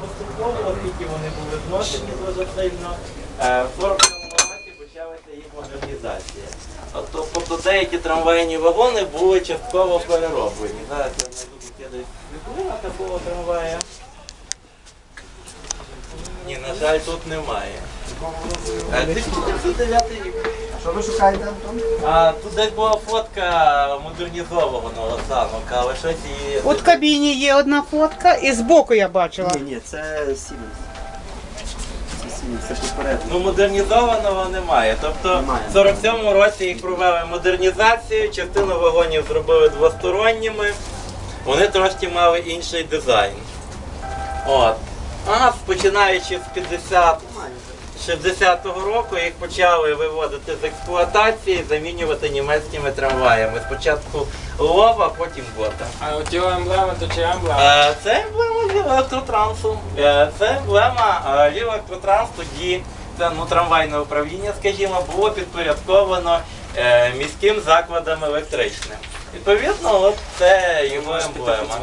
Поступово, оскільки вони були зношені дуже сильно, е, в 47 році почалася їх модернізація. От, Тобто деякі трамвайні вагони були частково перероблені. Зараз я знайду світлина такого трамвая. Ні, на жаль, тут немає. Е, 1909 рік. Що ви шукаєте, Антон? А тут десь була фотка модернізованого санука, але щось її. От в кабіні є одна фотка, і збоку я бачила. Ні, ні, це Сіменс. Це Сіменс, це попередньо. Ну, модернізованого немає. Тобто Немає. в 47-му році їх провели модернізацію, частину вагонів зробили двосторонніми, вони трошки мали інший дизайн. От. А починаючи з 50 60-го року їх почали виводити з експлуатації, замінювати німецькими трамваями. Спочатку Лова, потім Гота. А от його емблема, то чи емблема? Е, Це емблема електротрансу. Е, Це емблема е, електротрансу тоді, це ну, трамвайне управління, скажімо, було підпорядковано е, міським закладам електричним. Відповідно, от це його емблема.